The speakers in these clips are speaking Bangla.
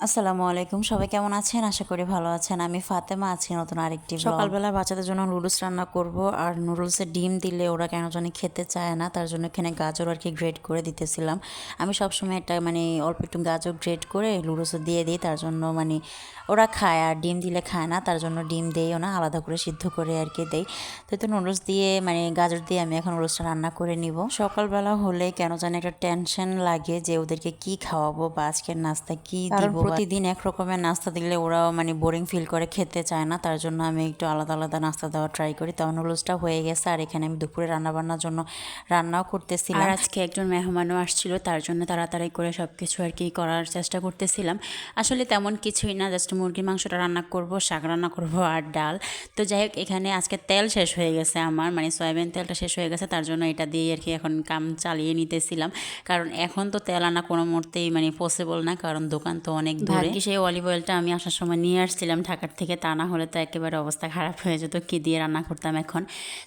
আসসালামু আলাইকুম। সবাই কেমন আছেন? আশা করি ভালো আছেন। আমি ফাতেমা আছি নতুন আরেকটি সকালবেলা বাচ্চাদের জন্য নুডলস রান্না করব আর নুডলসের ডিম দিলে ওরা কেন জানি খেতে চায় না তার জন্য এখানে গাজর আর কি গ্রেড করে দিতেছিলাম। আমি সবসময় একটা মানে অল্প একটু গাজর গ্রেড করে নুডলসে দিয়ে দিই তার জন্য মানে ওরা খায় আর ডিম দিলে খায় না তার জন্য ডিম দেইও না আলাদা করে সিদ্ধ করে আর কি দেই। তো তো নুডলস দিয়ে মানে গাজর দিয়ে আমি এখন নুডলসটা রান্না করে নিব। সকালবেলা হলে কেন জানি একটা টেনশন লাগে যে ওদেরকে কি খাওয়াবো বা আজকের নাস্তা কি দিব। প্রতিদিন এক রকমের নাস্তা দিলে ওরাও মানে বোরিং ফিল করে খেতে চায় না। তার জন্য আমি একটু আলাদা আলাদা নাস্তা দেওয়া ট্রাই করি। তো নুডলসটা হয়ে গেছে। আর এখানে আমি দুপুরে রান্না বান্নার জন্য রান্নাও করতেছিলাম। আর আজকে একজন মেহমানও আসছিল। তার জন্য তাড়াতাড়ি করে সব কিছু আর কি করার চেষ্টা করতেছিলাম। আসলে তেমন কিছুই না। জাস্ট মুরগির মাংসটা রান্না করব শাক রান্না করব আর ডাল। তো যাই হোক এখানে আজকে তেল শেষ হয়ে গেছে আমার। মানে সয়াবিন তেলটা শেষ হয়ে গেছে। তার জন্য এটা দিয়ে আর কি এখন কাম চালিয়ে নিতেছিলাম। কারণ এখন তো তেল আনা কোনো মুহূর্তেই মানে পসিবল না। কারণ দোকান তো অনেক দূরে সেই অলিভ অয়েলটা আমি আসার সময় নিয়ে আসছিলাম ঢাকার থেকে তা না হলে তো একেবারে অবস্থা খারাপ হয়ে যেত কী দিয়ে রান্না করতাম এখন।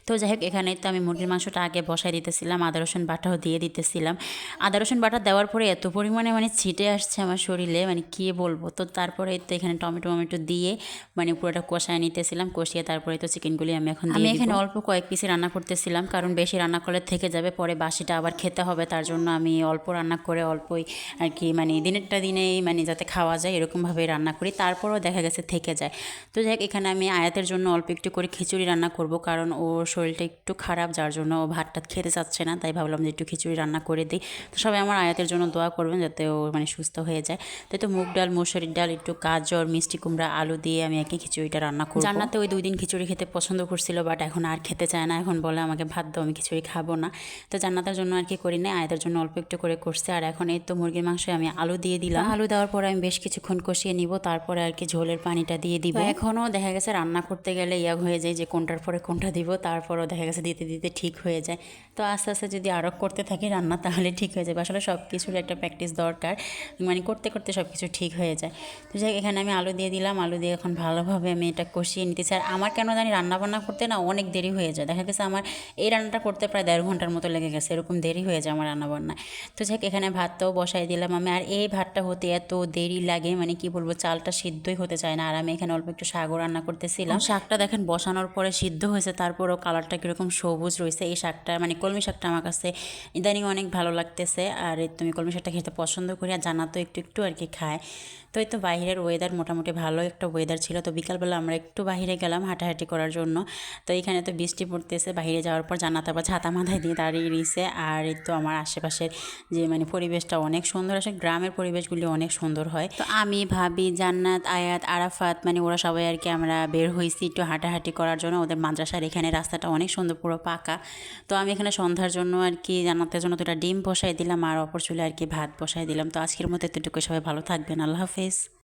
তো যাই হোক এখানে তো আমি মুরগির মাংসটা আগে বসাই দিতেছিলাম আদা রসুন বাটাও দিয়ে দিতেছিলাম। আদা রসুন বাটা দেওয়ার পরে এত পরিমাণে মানে ছিটে আসছে আমার শরীরে মানে কী বলব? তো তারপরে তো এখানে টমেটো টমেটো দিয়ে মানে পুরোটা কষায় নিতেছিলাম কষিয়ে তারপরে তো চিকেনগুলি আমি এখন আমি এখানে অল্প কয়েক পিসি রান্না করতেছিলাম কারণ বেশি রান্না করলে থেকে যাবে পরে বাসিটা আবার খেতে হবে তার জন্য আমি অল্প রান্না করে অল্পই আর কি মানে দিনেরটা দিনেই মানে যাতে খাওয়া যায় এরকমভাবে রান্না করি। তারপরেও দেখা গেছে থেকে যায়। তো যাই হোক এখানে আমি আয়াতের জন্য অল্প একটু করে খিচুড়ি রান্না করব কারণ ওর শরীরটা একটু খারাপ যার জন্য ও ভাতটা খেতে চাচ্ছে না তাই ভাবলাম যে একটু খিচুড়ি রান্না করে দিই। তো সবাই আমার আয়াতের জন্য দোয়া করবেন যাতে ও মানে সুস্থ হয়ে যায়। তাই তো মুগ ডাল মুসুরির ডাল একটু গাজর মিষ্টি কুমড়া আলু দিয়ে আমি একই খিচুড়িটা রান্না করব। জান্নাতে ওই দুই দিন খিচুড়ি খেতে পছন্দ করছিল বাট এখন আর খেতে চায় না। এখন বলে আমাকে ভাত দাও আমি খিচুড়ি খাব না। তো জান্নাতের জন্য আর কি করি না আয়াতের জন্য অল্প একটু করে করছে। আর এখন এই তো মুরগির মাংস আমি আলু দিয়ে দিলাম। আলু দেওয়ার পরে আমি বেশ কিছুক্ষণ কষিয়ে নিব তারপরে আর কি ঝোলের পানিটা দিয়ে দিব। এখনও দেখা গেছে রান্না করতে গেলে ইয়া হয়ে যায় যে কোনটার পরে কোনটা দিব তারপরও দেখা গেছে দিতে দিতে ঠিক হয়ে যায়। তো আস্তে আস্তে যদি আরও করতে থাকি রান্না তাহলে ঠিক হয়ে যাবে। আসলে সব কিছুর একটা প্র্যাকটিস দরকার। মানে করতে করতে সব কিছু ঠিক হয়ে যায়। তো যাই এখানে আমি আলু দিয়ে দিলাম। আলু দিয়ে এখন ভালোভাবে আমি এটা কষিয়ে নিতেছি। আর আমার কেন জানি রান্না বান্না করতে না অনেক দেরি হয়ে যায়। দেখা গেছে আমার এই রান্নাটা করতে প্রায় দেড় ঘণ্টার মতো লেগে গেছে। এরকম দেরি হয়ে যায় আমার রান্না বান্না তো যাই এখানে ভাতটাও বসাই দিলাম আমি। আর এই ভাতটা হতে এত দেরি লাগে মানে কি বলব, চালটা সিদ্ধই হতে চায় না। আর আমি এখানে অল্প একটু শাকও রান্না করতেছিলাম। শাকটা দেখেন বসানোর পরে সিদ্ধ হয়েছে, তারপরও কালারটা কীরকম সবুজ রয়েছে। এই শাকটা মানে কলমি শাকটা আমার কাছে ইদানিং অনেক ভালো লাগতেছে। আর তুমি কলমি শাকটা খেতে পছন্দ করি, আর জানাতো একটু একটু আর কি খায়। তো এই তো বাইরের ওয়েদার মোটামুটি ভালো একটা ওয়েদার ছিল। তো বিকালবেলা আমরা একটু বাইরে গেলাম হাঁটাহাঁটি করার জন্য। তো এখানে তো বৃষ্টি পড়তেছে বাইরে যাওয়ার পর জানাতে আবার ছাতা মাথায় দিয়ে দাঁড়িয়ে রয়েছে আর এই তো আমার আশেপাশের যে মানে পরিবেশটা অনেক সুন্দর আসে গ্রামের পরিবেশগুলি অনেক সুন্দর হয়। তো আমি ভাবি জান্নাত, আয়াত, আরাফাত মানে ওরা সবাই আর কি আমরা বের হয়েছি একটু হাঁটাহাঁটি করার জন্য। ওদের মাদ্রাসার এখানে রাস্তাটা অনেক সুন্দর, পুরো পাকা। তো আমি এখানে সন্ধ্যার জন্য আর কি জান্নাতের জন্য দুটা ডিম বসাই দিলাম, আর অপর চুলে আর কি ভাত বসাই দিলাম। তো আজকের মতো এতটুকু সবাই ভালো থাকবেন, আল্লাহ হাফেজ। mensajes